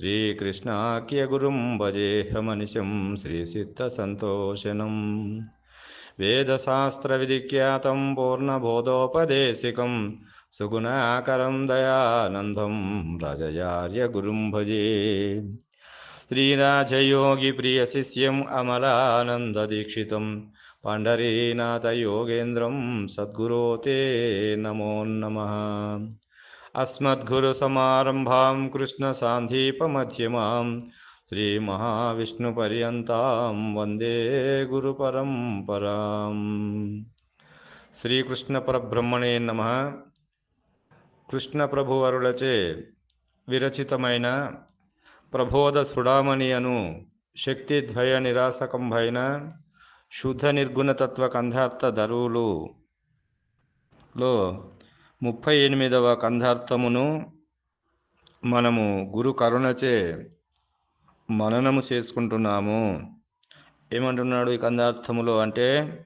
श्रीकृष्णाख्यगुरुं भजेहमनिशं श्रीसिद्धसन्तोषणं वेदशास्त्रविधिख्यातं पूर्णबोधोपदेशिकं सुगुणाकरं दयानन्दं रजयार्यगुरुं भजे। श्रीराजयोगिप्रियशिष्यम् अमलानन्ददीक्षितं पाण्डरीनाथयोगेन्द्रं सद्गुरो ते नमो नमः। अस्मद्गुरुसमारम्भां कृष्णसान्धीपमध्यमां श्रीमहाविष्णुपर्यन्तां वन्दे गुरुपरम्पराम् శ్రీకృష్ణపరబ్రహ్మణే నమ కృష్ణ ప్రభువరులచే విరచితమైన ప్రబోధ సుడామణి అను శక్తిద్వయ నిరాసకంభైన శుద్ధ నిర్గుణతత్వ కంధార్థ ధరువులు లో ముప్పై ఎనిమిదవ కంధార్థమును మనము గురు కరుణచే మననము చేసుకుంటున్నాము. ఏమంటున్నాడు ఈ కందార్థములో అంటే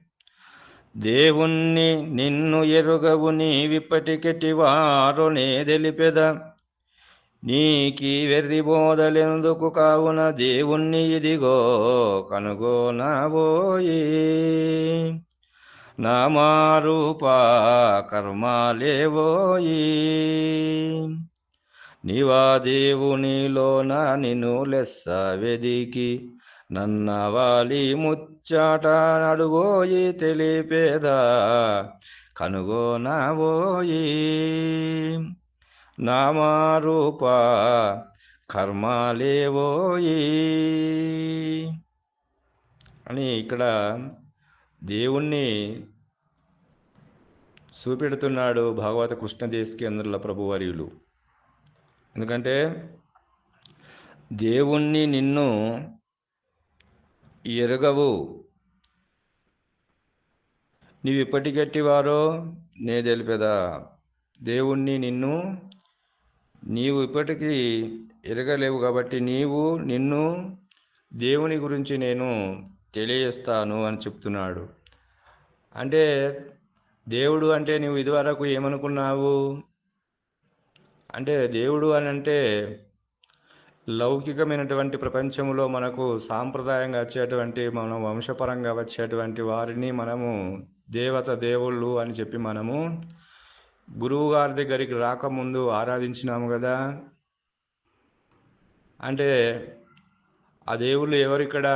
దేవుణ్ణి నిన్ను ఎరుగవు నీవిప్పటికెటి వారు నే తెలిపెద. నీకి వెర్రి బోధలెందుకు కావున దేవుణ్ణి ఇదిగో కనుగోనబోయి. నామారూపా కర్మాలేవోయి. నీవా దేవునిలోన నిన్ను లెస్స వెదికి నన్నవాలి ముచ్చాట అడుగోయి తెలిపేదా కనుగోనవోయి. నామారూప కర్మాలేవోయి. అని ఇక్కడ దేవుణ్ణి చూపెడుతున్నాడు భాగవత కృష్ణదేశకేంద్రుల ప్రభువర్యులు. ఎందుకంటే దేవుణ్ణి నిన్ను ఎరగవు. నీవు ఇప్పటికెట్టివారో నే తెలిపేదా. దేవుణ్ణి నిన్ను నీవు ఇప్పటికీ ఎరగలేవు కాబట్టి నీవు నిన్ను దేవుని గురించి నేను తెలియజేస్తాను అని చెప్తున్నాడు. అంటే దేవుడు అంటే నువ్వు ఇదివరకు ఏమనుకున్నావు? అంటే దేవుడు అని అంటే లౌకికమైనటువంటి ప్రపంచంలో మనకు సాంప్రదాయంగా వచ్చేటువంటి మన వంశపరంగా వచ్చేటువంటి వారిని మనము దేవత దేవుళ్ళు అని చెప్పి మనము గురువు గారి దగ్గరికి రాకముందు ఆరాధించినాము కదా. అంటే ఆ దేవుళ్ళు ఎవరిక్కడ?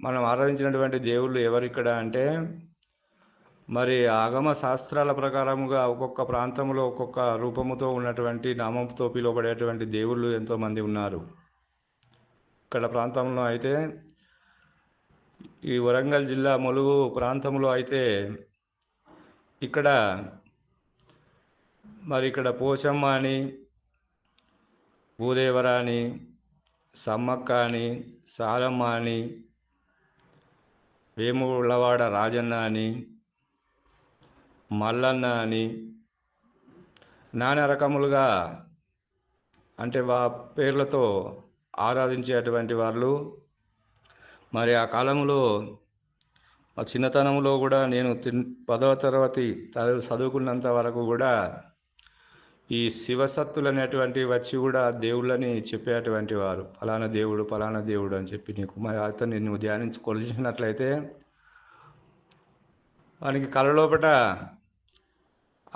మనం ఆరాధించినటువంటి దేవుళ్ళు ఎవరిక్కడ అంటే మరి ఆగమ శాస్త్రాల ప్రకారముగా ఒక్కొక్క ప్రాంతంలో ఒక్కొక్క రూపముతో ఉన్నటువంటి నామంతో పిలువబడేటువంటి దేవుళ్ళు ఎంతోమంది ఉన్నారు. ఇక్కడ ప్రాంతంలో అయితే ఈ వరంగల్ జిల్లా ములుగు ప్రాంతంలో అయితే ఇక్కడ మరి ఇక్కడ పోచమ్మ అని భూదేవర అని సమ్మక్క అని సారమ్మ అని వేములవాడ రాజన్న అని మల్లన్న అని నానా రకములుగా అంటే వా పేర్లతో ఆరాధించేటువంటి వాళ్ళు. మరి ఆ కాలంలో ఆ చిన్నతనంలో కూడా నేను తిన్ పదవ తరగతి చదువుకున్నంత వరకు కూడా ఈ శివసత్తులు అనేటువంటివి వచ్చి కూడా దేవుళ్ళని చెప్పేటువంటి వారు. ఫలానా దేవుడు ఫలానా దేవుడు అని చెప్పి నీకు మరి అతను నువ్వు ధ్యానించి కొలిచినట్లయితే వానికి కళలోపట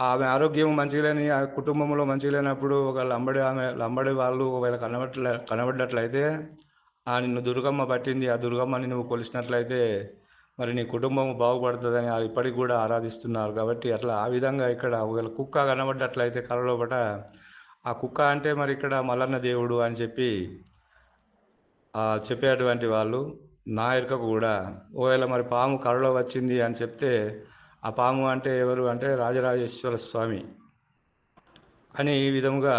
ఆమె ఆరోగ్యం మంచిగా లేని ఆ కుటుంబంలో మంచిగా లేనప్పుడు ఒక లంబడి ఆమె లంబడి వాళ్ళు ఒకవేళ కనబట్ల కనబడినట్లయితే ఆ నిన్ను దుర్గమ్మ పట్టింది ఆ దుర్గమ్మని నువ్వు కొలిసినట్లయితే మరి నీ కుటుంబం బాగుపడుతుందని ఇప్పటికి కూడా ఆరాధిస్తున్నారు. కాబట్టి అట్లా ఆ విధంగా ఇక్కడ ఒకవేళ కుక్క కనబడ్డట్లయితే కలలోపట ఆ కుక్క అంటే మరి ఇక్కడ మల్లన్న దేవుడు అని చెప్పి చెప్పేటువంటి వాళ్ళు నా ఎరుకకు కూడా ఒకవేళ మరి పాము కళ్ళలో వచ్చింది అని చెప్తే ఆ పాము అంటే ఎవరు అంటే రాజరాజేశ్వర స్వామి అని ఈ విధముగా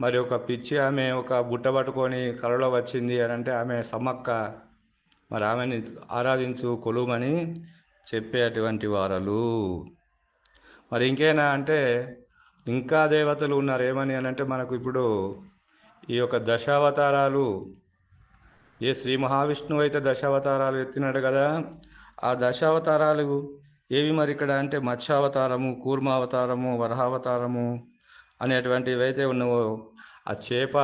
మరి ఒక పిచ్చి ఆమె ఒక బుట్ట పట్టుకొని కలలో వచ్చింది అని అంటే ఆమె సమ్మక్క మరి ఆమెని ఆరాధించు కొలుమని చెప్పేటువంటి వారలు. మరి ఇంకేనా అంటే ఇంకా దేవతలు ఉన్నారు ఏమని అని అంటే మనకు ఇప్పుడు ఈ యొక్క దశావతారాలు ఏ శ్రీ మహావిష్ణువు అయితే దశావతారాలు ఎత్తినాడు కదా ఆ దశావతారాలు ఏవి మరి ఇక్కడ అంటే మత్స్యావతారము కూర్మావతారము వరహావతారము అనేటువంటివి అయితే ఉన్నావో ఆ చేప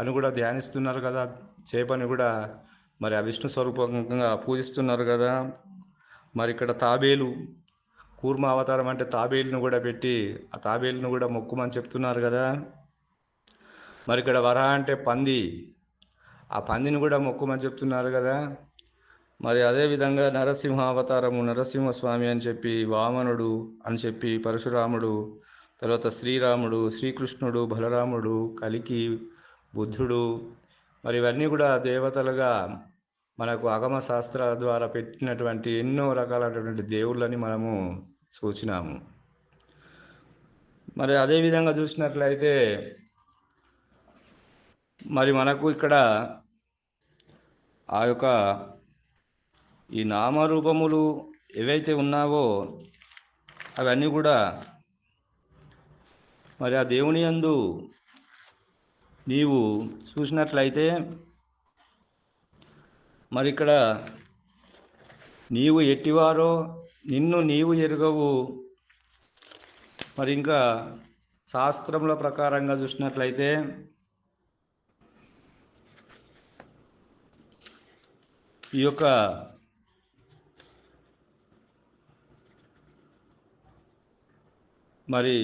అని కూడా ధ్యానిస్తున్నారు కదా. చేపని కూడా మరి ఆ విష్ణు స్వరూపంగా పూజిస్తున్నారు కదా. మరి ఇక్కడ తాబేలు కూర్మ అవతారం అంటే తాబేలును కూడా పెట్టి ఆ తాబేలును కూడా మొక్కుమని చెప్తున్నారు కదా. మరి ఇక్కడ వరహ అంటే పంది ఆ పందిని కూడా మొక్కుమని చెప్తున్నారు కదా. మరి అదేవిధంగా నరసింహ అవతారము నరసింహస్వామి అని చెప్పి వామనుడు అని చెప్పి పరశురాముడు తర్వాత శ్రీరాముడు శ్రీకృష్ణుడు బలరాముడు కలికి బుద్ధుడు మరి ఇవన్నీ కూడా దేవతలుగా మనకు అగమ శాస్త్రాల ద్వారా పెట్టినటువంటి ఎన్నో రకాలైనటువంటి దేవుళ్ళని మనము చూసినాము. మరి అదేవిధంగా చూసినట్లయితే మరి మనకు ఇక్కడ ఆ యొక్క ఈ నామరూపములు ఏవైతే ఉన్నావో అవన్నీ కూడా మరి ఆ దేవుని యందు నీవు చూసినట్లయితే మరి ఇక్కడ నీవు ఎట్టివారో నిన్ను నీవు ఎరుగవు. మరి ఇంకా శాస్త్రముల ప్రకారంగా చూసినట్లయితే ఈ యొక్క మరి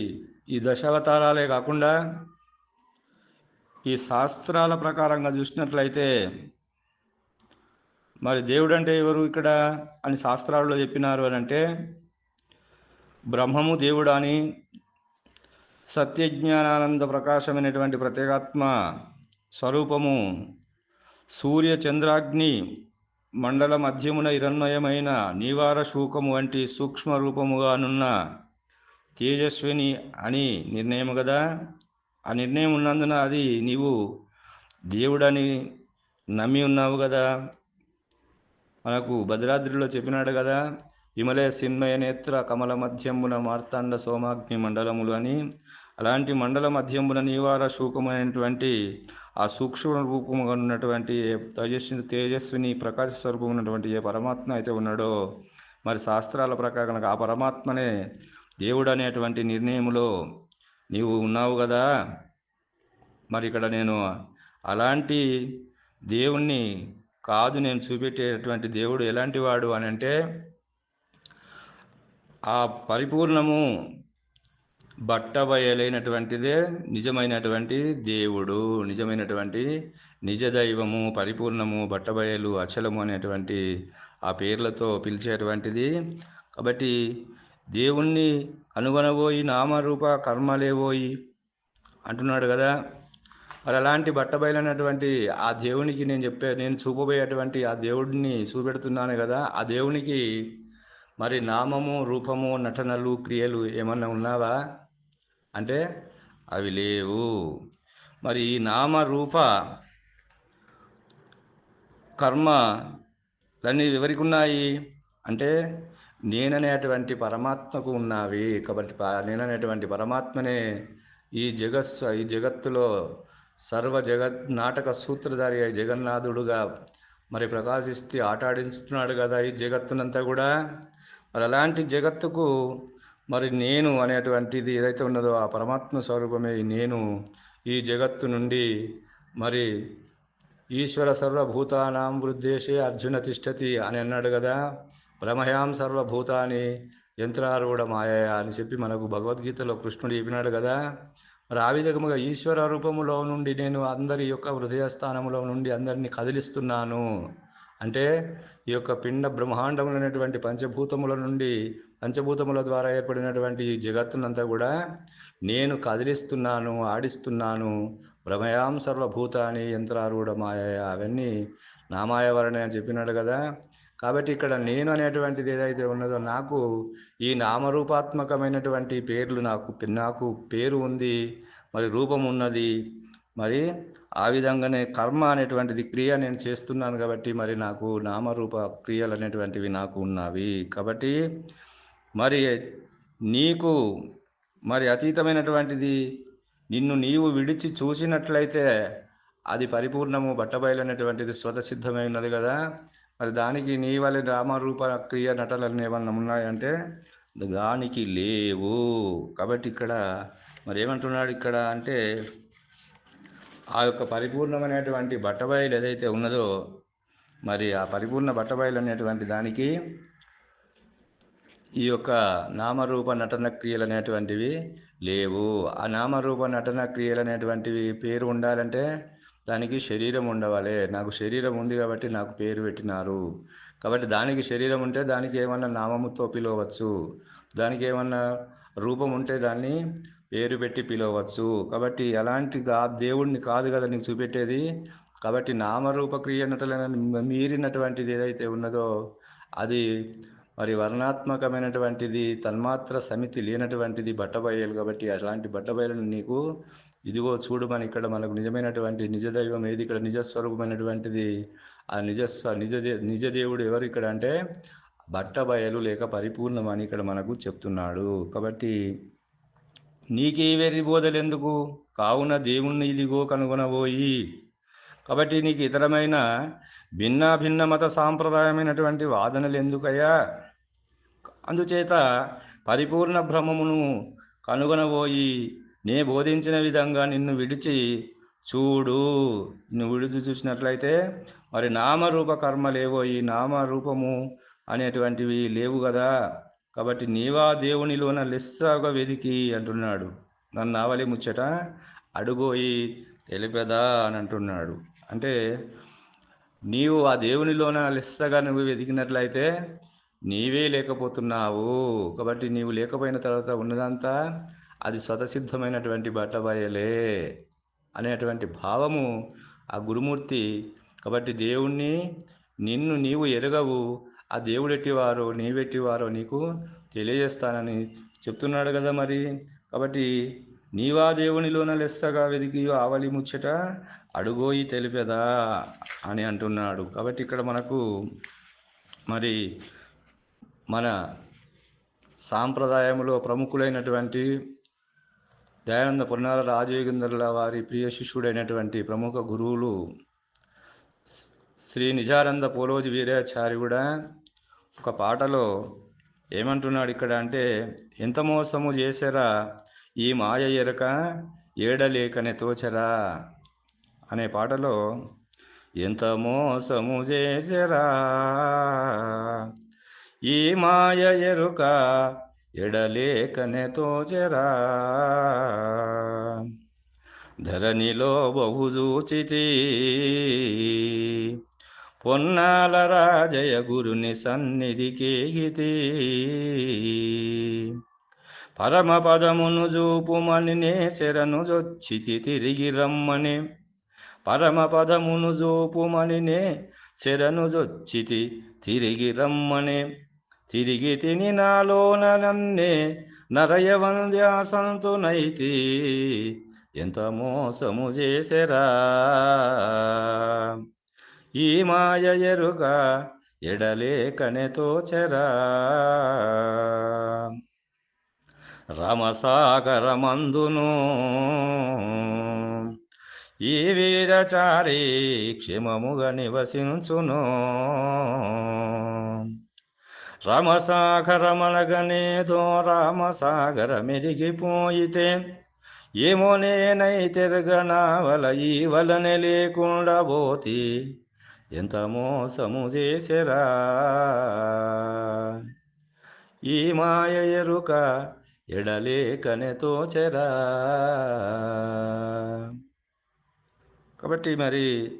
ఈ దశావతారాలే కాకుండా ఈ శాస్త్రాల ప్రకారంగా చూసినట్లయితే మరి దేవుడు అంటే ఎవరు ఇక్కడ అని శాస్త్రాల్లో చెప్పినారు అని అంటే బ్రహ్మము దేవుడు అని సత్యజ్ఞానానంద ప్రకాశమైనటువంటి ప్రత్యేగాత్మ స్వరూపము సూర్య చంద్రాగ్ని మండల మధ్యమున ఇరన్మయమైన నీవార శూకము వంటి సూక్ష్మ రూపముగానున్న తేజస్విని అని నిర్ణయం కదా ఆ నిర్ణయం ఉన్నందున అది నీవు దేవుడని నమ్మి ఉన్నావు కదా మనకు భద్రాద్రిలో చెప్పినాడు కదా విమలే సిన్మయ నేత్ర కమల మధ్యమున మార్తాండ సోమాగ్ని మండలములు అని. అలాంటి మండల మధ్యమున నీవార శూకమైనటువంటి ఆ సూక్ష్మ రూపముగా ఉన్నటువంటి తేజస్వి తేజస్విని ప్రకాశ స్వరూపం ఉన్నటువంటి ఏ పరమాత్మ అయితే ఉన్నాడో మరి శాస్త్రాల ప్రకారం ఆ పరమాత్మనే దేవుడు అనేటువంటి నిర్ణయంలో నీవు ఉన్నావు కదా. మరి ఇక్కడ నేను అలాంటి దేవుణ్ణి కాదు నేను చూపెట్టేటువంటి దేవుడు ఎలాంటి వాడు అని అంటే ఆ పరిపూర్ణము బట్టబయలైనటువంటిదే నిజమైనటువంటి దేవుడు. నిజమైనటువంటి నిజ దైవము పరిపూర్ణము బట్టబయలు అచలము అనేటువంటి ఆ పేర్లతో పిలిచేటువంటిది. కాబట్టి దేవుణ్ణి కనుగొనబోయి నామరూప కర్మలేవోయి అంటున్నాడు కదా. మరి అలాంటి బట్టబయలైనటువంటి ఆ దేవునికి నేను చెప్పే నేను చూపబోయేటువంటి ఆ దేవుడిని చూపెడుతున్నాను కదా. ఆ దేవునికి మరి నామము రూపము నటనలు క్రియలు ఏమన్నా ఉన్నావా? అంటే అవి లేవు. మరి ఈ నామ రూప కర్మ దాన్ని ఎవరికి ఉన్నాయి? అంటే నేననేటువంటి పరమాత్మకు ఉన్నావి. కాబట్టి ప- నేననేటువంటి పరమాత్మనే ఈ జగత్ ఈ జగత్తులో సర్వ జగత్ నాటక సూత్రధారి అయి జగన్నాథుడుగా మరి ప్రకాశిస్తూ ఆటాడించుతున్నాడు కదా ఈ జగత్తునంతా కూడా. మరి అలాంటి జగత్తుకు మరి నేను అనేటువంటిది ఏదైతే ఉన్నదో ఆ పరమాత్మ స్వరూపమే నేను ఈ జగత్తు నుండి మరి ఈశ్వర సర్వభూతానాం వృద్ధేశే అర్జున తిష్టతి అని అన్నాడు కదా. భ్రమయాం సర్వభూతాని యంత్రారూఢ మాయా అని చెప్పి మనకు భగవద్గీతలో కృష్ణుడు చెప్పినాడు కదా. మరి ఆ విధముగా ఈశ్వర రూపములో నుండి నేను అందరి యొక్క హృదయస్థానములో నుండి అందరినీ కదిలిస్తున్నాను. అంటే ఈ యొక్క పిండ బ్రహ్మాండములైనటువంటి పంచభూతముల నుండి పంచభూతముల ద్వారా ఏర్పడినటువంటి ఈ జగత్తునంతా కూడా నేను కదిలిస్తున్నాను ఆడిస్తున్నాను. భ్రమయాం సర్వభూతాని యంత్రారూఢ మాయ అవన్నీ నామాయ వరణే అని చెప్పినాడు కదా. కాబట్టి ఇక్కడ నేను అనేటువంటిది ఏదైతే ఉన్నదో నాకు ఈ నామరూపాత్మకమైనటువంటి పేర్లు నాకు నాకు పేరు ఉంది మరి రూపం ఉన్నది మరి ఆ విధంగానే కర్మ అనేటువంటిది క్రియ నేను చేస్తున్నాను కాబట్టి మరి నాకు నామరూప క్రియలు అనేటువంటివి నాకు ఉన్నవి. కాబట్టి మరి నీకు మరి అతీతమైనటువంటిది నిన్ను నీవు విడిచి చూసినట్లయితే అది పరిపూర్ణము బట్టబయలైనటువంటిది స్వతసిద్ధమై ఉన్నది కదా. మరి దానికి నీ వల్ల రామరూప క్రియ నటనలు ఏమన్నా ఉన్నాయంటే? దానికి లేవు. కాబట్టి ఇక్కడ మరి ఏమంటున్నాడు ఇక్కడ అంటే ఆ యొక్క పరిపూర్ణమైనటువంటి బట్టబయలు ఏదైతే ఉన్నదో మరి ఆ పరిపూర్ణ బట్టబయలు అనేటువంటి దానికి ఈ యొక్క నామరూప నటన క్రియలు అనేటువంటివి లేవు. ఆ నామరూప నటన క్రియలు అనేటువంటివి పేరు ఉండాలంటే దానికి శరీరం ఉండవాలి. నాకు శరీరం ఉంది కాబట్టి నాకు పేరు పెట్టినారు. కాబట్టి దానికి శరీరం ఉంటే దానికి ఏమన్నా నామముతో పిలవచ్చు. దానికి ఏమన్నా రూపం ఉంటే దాన్ని పేరు పెట్టి పిలవచ్చు. కాబట్టి అలాంటి ఆ దేవుడిని కాదు కదా నీకు చూపెట్టేది. కాబట్టి నామరూప క్రియ మీరినటువంటిది ఏదైతే ఉన్నదో అది మరి వర్ణాత్మకమైనటువంటిది తన్మాత్ర సమితి లేనటువంటిది బట్టబయలు కాబట్టి అలాంటి బట్టబయలను నీకు ఇదిగో చూడమని ఇక్కడ మనకు నిజమైనటువంటి నిజ దైవం ఏది? ఇక్కడ నిజస్వరూపమైనటువంటిది ఆ నిజ నిజ నిజ దేవుడు ఎవరు ఇక్కడ అంటే బట్టబయలు లేక పరిపూర్ణం అని ఇక్కడ మనకు చెప్తున్నాడు. కాబట్టి నీకే వెర్రి బోధలు ఎందుకు కావున దేవుణ్ణి ఇదిగో కనుగొనబోయి. కాబట్టి నీకు ఇతరమైన భిన్న భిన్న మత సాంప్రదాయమైనటువంటి వాదనలు ఎందుకయ్యా అందుచేత పరిపూర్ణ భ్రమమును కనుగొనబోయి నే బోధించిన విధంగా నిన్ను విడిచి చూడు. నువ్వు విడిచి చూసినట్లయితే మరి నామరూప కర్మ లేవో ఈ నామరూపము అనేటువంటివి లేవు కదా. కాబట్టి నీవా దేవునిలోన లెస్సగా వెదికి అంటున్నాడు. నన్ను నావలి ముచ్చట అడుగోయి తెలిపెదా అని అంటున్నాడు. అంటే నీవు ఆ దేవునిలోన లెస్సగా నువ్వు వెతికినట్లయితే నీవే లేకపోతున్నావు. కాబట్టి నీవు లేకపోయిన తర్వాత ఉన్నదంతా అది స్వతసిద్ధమైనటువంటి బట్టబయలే అనేటువంటి భావము ఆ గురుమూర్తి. కాబట్టి దేవుణ్ణి నిన్ను నీవు ఎరగవు ఆ దేవుడెట్టివారో నీవెట్టివారో నీకు తెలియజేస్తానని చెప్తున్నాడు కదా మరి. కాబట్టి నీవా దేవునిలోన లెస్సగా వెదికి ఆవలి ముచ్చట అడుగోయి తెలిపెదా అని అంటున్నాడు. కాబట్టి ఇక్కడ మనకు మరి మన సాంప్రదాయంలో ప్రముఖులైనటువంటి దయానంద పున్నాల రాజయోగేంద్రుల వారి ప్రియ శిష్యుడైనటువంటి ప్రముఖ గురువులు శ్రీ నిజానంద పోలోజి వీరాచారి కూడా ఒక పాటలో ఏమంటున్నాడు ఇక్కడ అంటే ఎంత మోసము చేశారా ఈ మాయ ఎరక ఏడలేకనే తోచరా అనే పాటలో ఎంత మోసము చేసరా ఈ మాయ ఎరుక ఎడలేకనే తోచరా. ధరణిలో బహుజూచితి పొన్నాల రాజయ గురుని సన్నిధికేగితి పరమపదమును చూపుమని నే శరణు జొచ్చితి తిరిగి రమ్మని. పరమపదమును చూపుమని నే శరణు జొచ్చితి తిరిగి రమ్మని. తిరిగి తిని నాలోన నన్నే నరయవంద్యాసంతునైతి ఎంత మోసము చేసెరా? ఈ మాయ ఎరుక ఎడలేకనే తోచెరా? రమసాగరమందును ఈ వీరచారి క్షేమముగా నివసించును. రమసాగరమనగనేదో రామసాగర మెరిగిపోయితే ఏమో నేనైతెరగనావల ఈ వలనే లేకుండా పోతి ఎంత మోసము చేసెరా? ఈ మాయ ఎరుక ఎడలేకనే తోచెరా? కాబట్టి మరి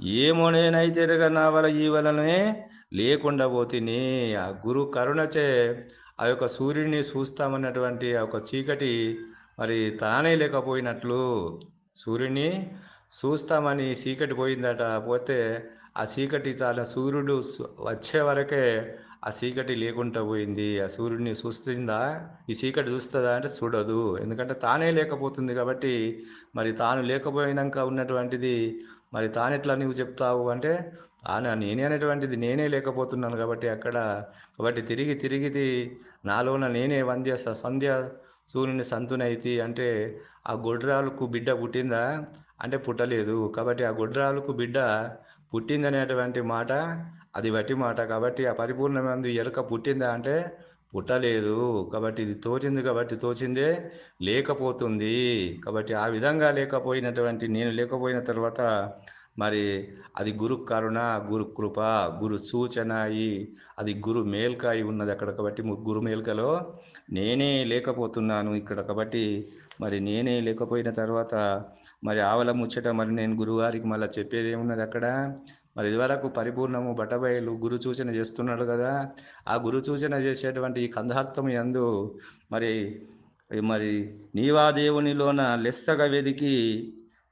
ఏమో నేనైతెరగనావల ఈ వలనే లేకుండా పోతిని ఆ గురు కరుణచే ఆ యొక్క సూర్యుడిని చూస్తామన్నటువంటి ఆ యొక్క చీకటి మరి తానే లేకపోయినట్లు సూర్యుని చూస్తామని చీకటి పోయిందట. పోతే ఆ చీకటి చాలా సూర్యుడు వచ్చే వరకే ఆ చీకటి లేకుండా పోయింది. ఆ సూర్యుడిని చూస్తుందా? ఈ చీకటి చూస్తుందా అంటే చూడదు. ఎందుకంటే తానే లేకపోతుంది కాబట్టి మరి తాను లేకపోయినాక ఉన్నటువంటిది మరి తానెట్లా నువ్వు చెప్తావు అంటే తాను నేనే అనేటువంటిది నేనే లేకపోతున్నాను కాబట్టి అక్కడ కాబట్టి తిరిగి తిరిగిది నాలోన నేనే వంద్య సంధ్య సూర్యుని సంతునైతి అంటే ఆ గొడ్రాలకు బిడ్డ పుట్టిందా? అంటే పుట్టలేదు. కాబట్టి ఆ గొడ్రాలకు బిడ్డ పుట్టిందనేటువంటి మాట అది వట్టి మాట. కాబట్టి ఆ పరిపూర్ణమందు ఎరుక పుట్టిందా అంటే పుట్టలేదు. కాబట్టి ఇది తోచింది కాబట్టి తోచిందే లేకపోతుంది. కాబట్టి ఆ విధంగా లేకపోయినటువంటి నేను లేకపోయిన తర్వాత మరి అది గురు కరుణ గురు కృప గురు సూచన అయి అది గురు మేల్క అయి ఉన్నది అక్కడ కాబట్టి గురు మేల్కలో నేనే లేకపోతున్నాను ఇక్కడ కాబట్టి మరి నేనే లేకపోయిన తర్వాత మరి ఆవల ముచ్చట మరి నేను గురువారికి మళ్ళీ చెప్పేది ఏమున్నది అక్కడ? మరి ఇదివరకు పరిపూర్ణము బట్టబయలు గురు సూచన చేస్తున్నాడు కదా ఆ గురు సూచన చేసేటువంటి ఈ కందార్థం ఎందు మరి మరి నీవా దేవునిలోన లెస్సగా వెదికి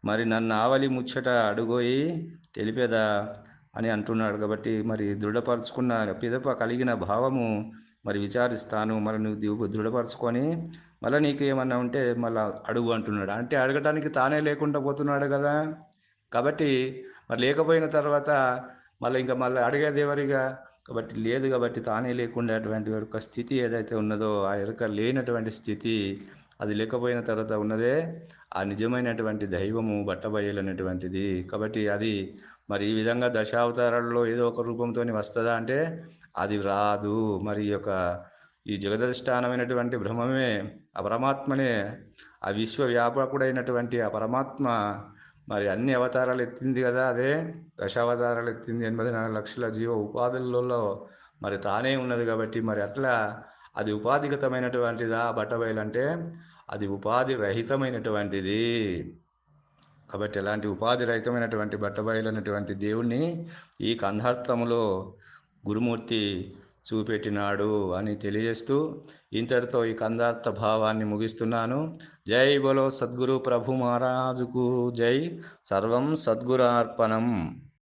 మరి నన్ను ఆవలి ముచ్చట అడుగోయి తెలిపేదా అని అంటున్నాడు. కాబట్టి మరి దృఢపరుచుకున్న పిదప కలిగిన భావము మరి విచారిస్తాను. మరి నువ్వు దృఢపరచుకొని మళ్ళీ నీకు ఏమన్నా ఉంటే మళ్ళీ అడుగు అంటున్నాడు. అంటే అడగటానికి తానే లేకుండా పోతున్నాడు కదా. కాబట్టి మరి లేకపోయిన తర్వాత మళ్ళీ ఇంకా మళ్ళీ అడిగేది ఎవరిగా? కాబట్టి లేదు కాబట్టి తానే లేకుండా అటువంటి ఒక స్థితి ఏదైతే ఉన్నదో ఆ యొక్క లేనటువంటి స్థితి అది లేకపోయిన తర్వాత ఉన్నదే ఆ నిజమైనటువంటి దైవము బట్టబయలనేటువంటిది. కాబట్టి అది మరి ఈ విధంగా దశావతారాల్లో ఏదో ఒక రూపంతో వస్తుందా అంటే అది రాదు. మరి యొక్క ఈ జగదధిష్టానమైనటువంటి బ్రహ్మమే ఆ పరమాత్మనే ఆ విశ్వవ్యాపకుడైనటువంటి ఆ పరమాత్మ మరి అన్ని అవతారాలు ఎత్తింది కదా అదే దశావతారాలు ఎత్తింది. ఎనభై నాలుగు లక్షల జీవ ఉపాధులలో మరి తానే ఉన్నది కాబట్టి మరి అట్లా అది ఉపాధిగతమైనటువంటిదా? బట్టబయలు అంటే అది ఉపాధి రహితమైనటువంటిది కాబట్టి ఎలాంటి ఉపాధి రహితమైనటువంటి బట్టబయలు అనేటువంటి దేవుణ్ణి ఈ కంధార్థములో గురుమూర్తి చూపెట్టినాడు అని తెలియజేస్తూ ఇంతటితో ఈ కందార్థ భావాన్ని ముగిస్తున్నాను. జై బలో సద్గురు ప్రభు మహారాజుకు జై. సర్వం సద్గురార్పణం.